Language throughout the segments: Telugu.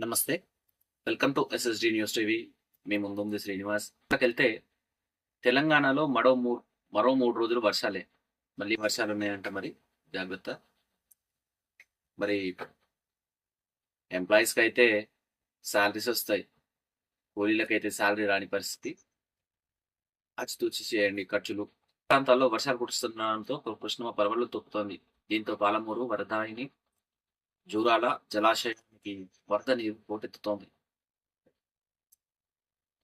Namaste. Welcome to SSD news TV మీ ముందుంది శ్రీనివాస్. వెళ్తే తెలంగాణలో మరో మూడు మరో మూడు రోజులు వర్షాలే. మళ్ళీ వర్షాలు ఉన్నాయంట మరి. జాగ్రత్త. మరి ఎంప్లాయీస్కి అయితే శాలరీస్ వస్తాయి. కూలీలకైతే శాలరీ రాని పరిస్థితి. అచితూచి చేయండి ఖర్చులు. ప్రాంతాల్లో వర్షాలు కురుస్తుండడంతో కృష్ణ పర్వలు తొక్కుతోంది. దీంతో పాలమూరు వరదాయిని జూరాల వరద నీరు పోటెత్తుతోంది.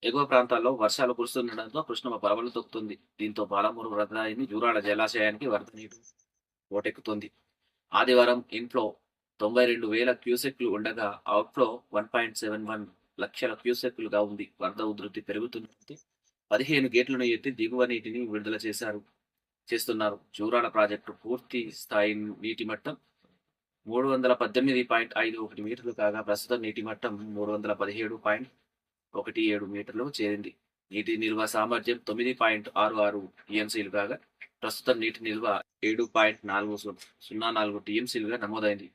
ఎగువ ప్రాంతాల్లో వర్షాలు కురుస్తుండడంతో కృష్ణమ్మ పరవలు తొక్కుతుంది. దీంతో పాలమూరు వరదాయిని జూరాల జలాశయానికి వరద నీరు పోటెక్కుతుంది. ఆదివారం ఇంట్లో తొంభై రెండు వేల క్యూసెక్లు ఉండగా outflow one point seven one లక్షల క్యూసెక్లుగా ఉంది. వరద ఉధృతి పెరుగుతుంటే పదిహేను గేట్లను ఎత్తి దిగువ నీటిని విడుదల చేశారు చేస్తున్నారు. జూరాల ప్రాజెక్టు పూర్తి స్థాయి నీటి మట్టం మూడు వందల పద్దెనిమిది పాయింట్ ఐదు ఒకటి మీటర్లు కాగా ప్రస్తుతం నీటి మట్టం మూడు వందల పదిహేడు పాయింట్ ఒకటి ఏడు మీటర్లు చేరింది. నీటి నిల్వ సామర్థ్యం తొమ్మిది పాయింట్ ఆరు ఆరు టీఎంసీలు కాగా ప్రస్తుతం నీటి నిల్వ ఏడు పాయింట్ నాలుగు సున్నా నాలుగు టీఎంసీలుగా నమోదైంది.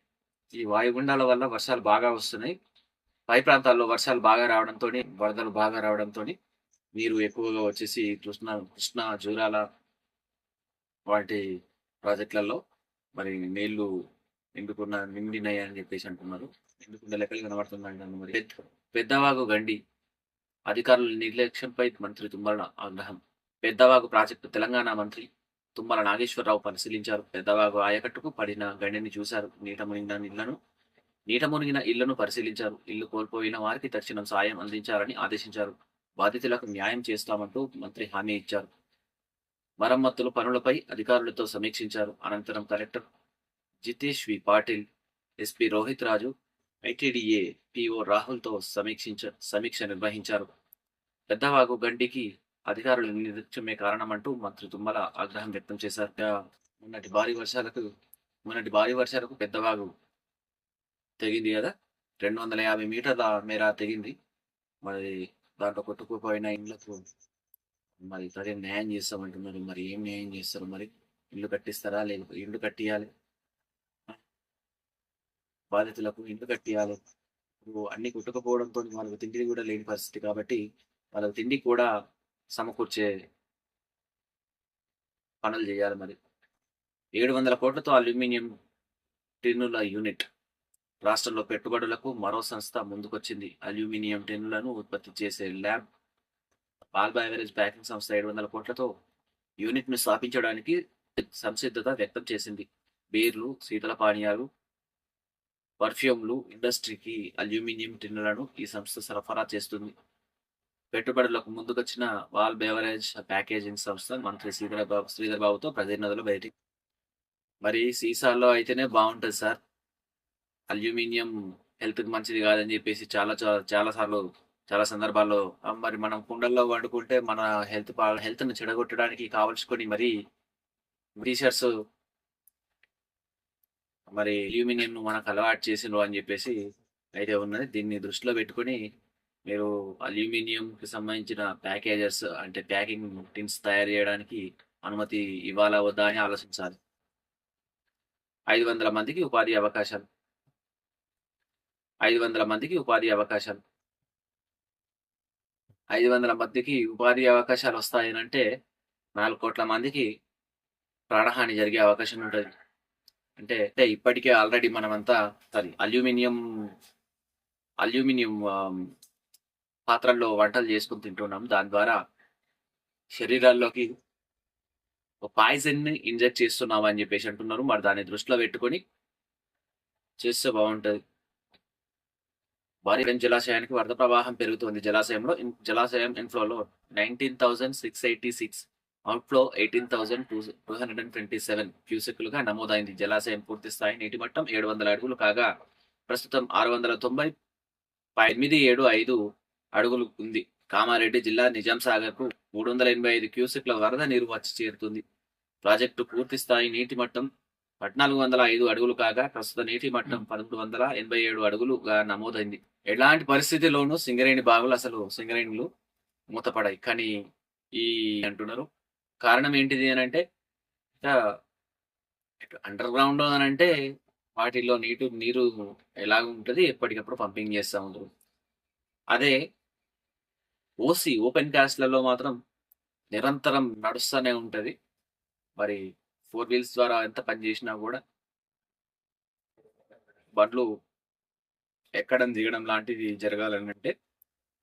ఈ వాయుగుండాల వల్ల వర్షాలు బాగా వస్తున్నాయి. పై ప్రాంతాల్లో వర్షాలు బాగా రావడంతో వరదలు బాగా రావడంతో నీరు ఎక్కువగా వచ్చేసి కృష్ణ కృష్ణ జూరాల వాటి ప్రాజెక్టులలో మరి నీళ్ళు ఎందుకున్న నిండినాయి అని చెప్పేసి అంటున్నారు. ఎందుకున్న లెక్కలు కనబడుతున్నాయి మరి. పెద్దవాగు గండి అధికారుల నిర్లక్ష్యంపై మంత్రి తుమ్మల ఆగ్రహం. పెద్దవాగు ప్రాజెక్టు తెలంగాణ మంత్రి తుమ్మల నాగేశ్వరరావు పరిశీలించారు. పెద్దవాగు ఆయకట్టుకు పడిన గండిని చూశారు. నీట మునిగిన ఇళ్ళను నీట మునిగిన ఇళ్ళను పరిశీలించారు. ఇల్లు కోల్పోయిన వారికి తక్షణం సాయం అందించాలని ఆదేశించారు. బాధితులకు న్యాయం చేస్తామంటూ మంత్రి హామీ ఇచ్చారు. మరమ్మతుల పనులపై అధికారులతో సమీక్షించారు. అనంతరం collector Jitesh V Patil SP Rohit Raju ITDA PO రాహుల్తో సమీక్షించ సమీక్ష నిర్వహించారు. పెద్దవాగు గండికి అధికారుల నిర్లక్ష్యమే కారణమంటూ మంత్రి తుమ్మల ఆగ్రహం వ్యక్తం చేశారు. మొన్నటి భారీ వర్షాలకు మొన్నటి భారీ వర్షాలకు పెద్దవాగు తెగింది కదా? రెండు వందల యాభై మీటర్ల మేర తెగింది. మరి దాంట్లో కొట్టుకుపోయిన ఇండ్లకు మరి తగిన న్యాయం చేస్తామంటున్నారు. మరి ఏం న్యాయం చేస్తారు? మరి ఇల్లు కట్టిస్తారా? లేదు ఇల్లు కట్టియాలి. బాధితులకు ఇల్లు కట్టియాలి. ఇప్పుడు అన్ని కుట్టకపోవడంతో వాళ్ళకు తిండి కూడా లేని పరిస్థితి కాబట్టి వాళ్ళకు తిండి కూడా సమకూర్చే పనులు చేయాలి మరి. ఏడు వందల కోట్లతో అల్యూమినియం టిన్నుల యూనిట్ రాష్ట్రంలో పెట్టుబడులకు మరో సంస్థ ముందుకొచ్చింది. అల్యూమినియం టిన్నులను ఉత్పత్తి చేసే ల్యాబ్ పాల్ బైవరేజ్ ప్యాకింగ్ సంస్థ ఏడు వందల కోట్లతో యూనిట్ను స్థాపించడానికి సంసిద్ధత వ్యక్తం చేసింది. బీర్లు శీతల పానీయాలు పర్ఫ్యూమ్లు ఇండస్ట్రీకి అల్యూమినియం టిన్నులను ఈ సంస్థ సరఫరా చేస్తుంది. పెట్టుబడులకు ముందుకొచ్చిన వాల్ బెవరేజ్ ప్యాకేజింగ్ సంస్థ మంత్రి శ్రీధర్ బాబు శ్రీధర్ బాబుతో ప్రతినిధులు బయటికి మరి సీసాల్లో అయితేనే బాగుంటుంది సార్. అల్యూమినియం హెల్త్కి మంచిది కాదని చెప్పేసి చాలా చాలా సార్లు చాలా సందర్భాల్లో మరి మనం కుండల్లో వండుకుంటే మన హెల్త్ హెల్త్ను చెడగొట్టడానికి కావలసుకొని మరి టీషర్ట్స్ మరి అల్యూమినియం ను మనకు అలవాటు చేసిండ్రు అని చెప్పేసి అయితే ఉన్నది. దీన్ని దృష్టిలో పెట్టుకొని మీరు అల్యూమినియం కి సంబంధించిన ప్యాకేజెస్ అంటే ప్యాకింగ్ టిన్స్ తయారు చేయడానికి అనుమతి ఇవ్వాలా వద్దా అని ఆలోచించాలి. ఐదు వందల మందికి ఉపాధి అవకాశాలు. ఐదు వందల మందికి ఉపాధి అవకాశాలు. ఐదు వందల మందికి ఉపాధి అవకాశాలు వస్తాయనంటే నాలుగు కోట్ల మందికి ప్రాణహాని జరిగే అవకాశం ఉంటుంది. అంటే అంటే ఇప్పటికే ఆల్రెడీ మనమంతా సారీ అల్యూమినియం అల్యూమినియం పాత్రల్లో వంటలు చేసుకుని తింటున్నాం. దాని ద్వారా శరీరాల్లోకి ఒక పాయిజన్ని ఇంజెక్ట్ చేస్తున్నాం అని చెప్పేసి అంటున్నారు. మరి దాన్ని దృష్టిలో పెట్టుకొని చేస్తే బాగుంటుంది. భారీ జలాశయానికి వరద ప్రవాహం పెరుగుతుంది జలాశయంలో. జలాశయం ఇన్ఫ్లోలో nineteen thousand six eighty six outflow eighteen thousand two two hundred and twenty seven క్యూసెక్లుగా నమోదైంది. జలాశయం పూర్తి స్థాయి నీటి మట్టం ఏడు వందల అడుగులు కాగా ప్రస్తుతం ఆరు వందల తొంభై ఎనిమిది ఏడు ఐదు అడుగులు ఉంది. కామారెడ్డి జిల్లా నిజాం సాగర్కు మూడు వందల ఎనభై ఐదు క్యూసెక్ల వరద నీరు వచ్చి చేరుతుంది. ప్రాజెక్టు పూర్తి స్థాయి నీటి మట్టం పద్నాలుగు వందల ఐదు అడుగులు కాగా ప్రస్తుత నీటి మట్టం పదమూడు వందల ఎనభై ఏడు అడుగులుగా నమోదైంది. ఎలాంటి పరిస్థితిలోనూ సింగరేణి బాగులు అసలు సింగరేణులు మూతపడాయి. కానీ ఈ అంటున్నారు కారణం ఏంటిది అని అంటే అండర్ గ్రౌండ్ అని అంటే వాటిల్లో నీటు నీరు ఎలా ఉంటుంది ఎప్పటికప్పుడు పంపింగ్ చేస్తూ ఉంటారు అదే ఓసి ఓపెన్ క్యాస్ట్లలో మాత్రం నిరంతరం నడుస్తూనే ఉంటుంది. మరి ఫోర్ వీల్స్ ద్వారా ఎంత పని చేసినా కూడా బండ్లు ఎక్కడం దిగడం లాంటిది జరగాలని అంటే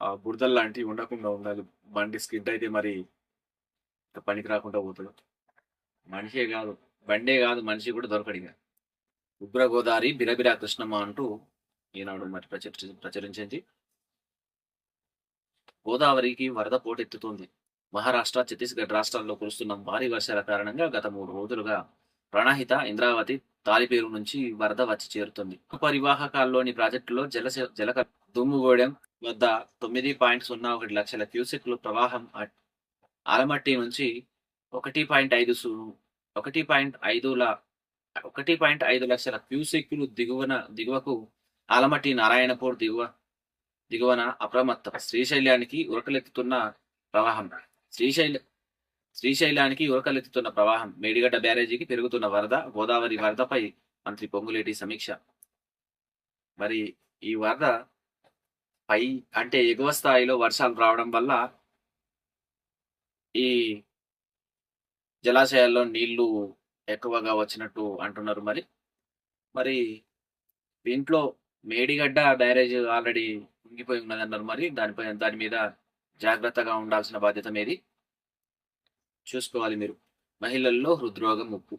ఆ బురదలు లాంటివి ఉండకుండా ఉండాలి. బండి స్కిడ్ అయితే మరి పనికి రాకుండా పోతుంది మనిషే కాదు బండే కాదు మనిషి కూడా దొరకడు ఇక. ఉగ్ర గోదావరి బిరబిరా కృష్ణమ్మ అంటూ ఈనాడు మరి ప్రచురి ప్రచురించింది. గోదావరికి వరద పోటెత్తుతోంది. మహారాష్ట్ర ఛత్తీస్గఢ్ రాష్ట్రాల్లో కురుస్తున్న భారీ వర్షాల కారణంగా గత మూడు రోజులుగా ప్రణాహిత ఇంద్రావతి తాలిపేరు నుంచి వరద వచ్చి చేరుతుంది. పరివాహకాల్లోని ప్రాజెక్టులో జల జలక దుమ్ముగూడెం వద్ద తొమ్మిది పాయింట్ సున్నా ఒకటి లక్షల క్యూసెక్లు ప్రవాహం ఆలమట్టి నుంచి ఒకటి పాయింట్ ఐదు సు- ఒకటి పాయింట్ ఐదుల ఒకటి పాయింట్ ఐదు లక్షల క్యూసెక్లు దిగువన దిగువకు ఆలమట్టి నారాయణపూర్ దిగువ దిగువన అప్రమత్తం. శ్రీశైలానికి ఉరకలెత్తుతున్న ప్రవాహం. శ్రీశైల శ్రీశైలానికి ఉరకలెత్తుతున్న ప్రవాహం. మేడిగడ్డ బ్యారేజీకి పెరుగుతున్న వరద గోదావరి వరదపై మంత్రి పొంగులేటి సమీక్ష. మరి ఈ వరద పై అంటే ఎగువ స్థాయిలో వర్షాలు రావడం వల్ల ఈ జలాశయాల్లో నీళ్ళు ఎక్కువగా వచ్చినట్టు అంటున్నారు మరి. మరి దీంట్లో మేడిగడ్డ బ్యారేజ్ ఆల్రెడీ కుంగిపోయి ఉన్నదన్నారు మరి. దానిపై దాని మీద జాగ్రత్తగా ఉండాల్సిన బాధ్యత మీది. చూసుకోవాలి మీరు. మహిళల్లో హృద్రోగం ముప్పు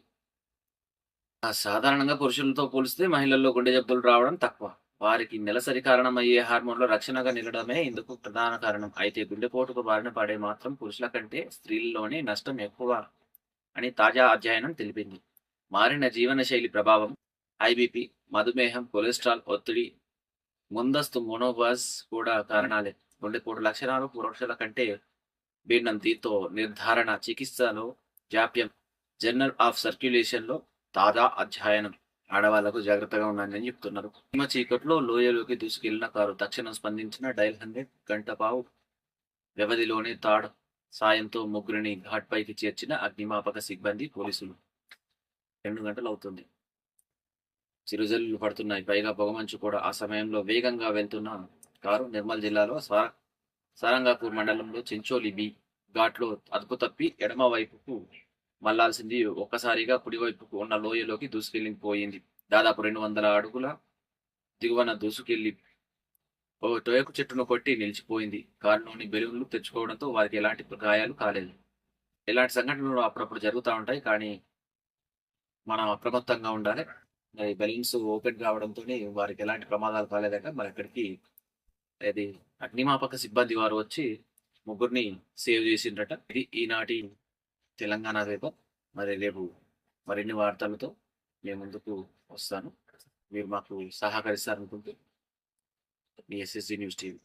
సాధారణంగా పురుషులతో పోలిస్తే మహిళల్లో గుండె జబ్బులు రావడం తక్కువ. వారికి నెలసరి కారణమయ్యే హార్మోన్లో రక్షణగా నిలడమే ఇందుకు ప్రధాన కారణం. అయితే గుండెపోటుకు బారిన పడే మాత్రం పురుషుల కంటే స్త్రీల్లోనే నష్టం ఎక్కువ అని తాజా అధ్యయనం తెలిపింది. మారిన జీవనశైలి ప్రభావం ఐబీపీ మధుమేహం కొలెస్ట్రాల్ ఒత్తిడి ముందస్తు మోనోబాస్ కూడా కారణాలే. గుండెపోటు లక్షణాలు పురుషుల కంటే భిన్నం. దీంతో నిర్ధారణ చికిత్సలో జాప్యం. జర్నల్ ఆఫ్ సర్క్యులేషన్లో తాజా అధ్యయనం. ఆడవాళ్ళకు జాగ్రత్తగా ఉన్నాయని చెప్తున్నారు. హిమ చీకట్లో లోయలోకి దూసుకెళ్ళిన కారు తక్షణం స్పందించిన డైల్ హండ్రెడ్ గంటపావు వ్యవధిలోనే తాడు సాయంతో ముగ్గురిని ఘాట్ పైకి చేర్చిన అగ్నిమాపక సిబ్బంది పోలీసులు. రెండు గంటలు అవుతుంది. చిరుజల్లు పడుతున్నాయి. పైగా పొగమంచు కూడా ఆ సమయంలో వేగంగా వెళ్తున్న కారు నిర్మల్ జిల్లాలో సార సారంగాపూర్ మండలంలో చెంచోలి బి ఘాట్లో అదుపు తప్పి ఎడమ వైపుకు మళ్ళాల్సింది ఒక్కసారిగా కుడివైపుకు ఉన్న లోయలోకి దూసుకెళ్ళిపోయింది దాదాపు రెండు వందల అడుగుల దిగువన దూసుకెళ్ళి ఓ టోయకు చెట్టును కొట్టి నిలిచిపోయింది. కారులోని బెలూన్లు తెచ్చుకోవడంతో వారికి ఎలాంటి గాయాలు కాలేదు. ఇలాంటి సంఘటనలు అప్పుడప్పుడు జరుగుతూ ఉంటాయి కానీ మనం అప్రమత్తంగా ఉండాలి. మరి బెలూన్స్ ఓపెన్ కావడంతో వారికి ఎలాంటి ప్రమాదాలు కాలేదట మరి అక్కడికి అది అగ్నిమాపక సిబ్బంది వారు వచ్చి ముగ్గురిని సేవ్ చేసిండ్రట. ఇది ఈనాటి తెలంగాణ రేపు మరి రేపు మరిన్ని వార్తలతో మేము ముందుకు వస్తాను. మీరు మాకు సహకరిస్తారనుకుంటూ మీ ఎస్ఎస్జి న్యూస్ టీవీ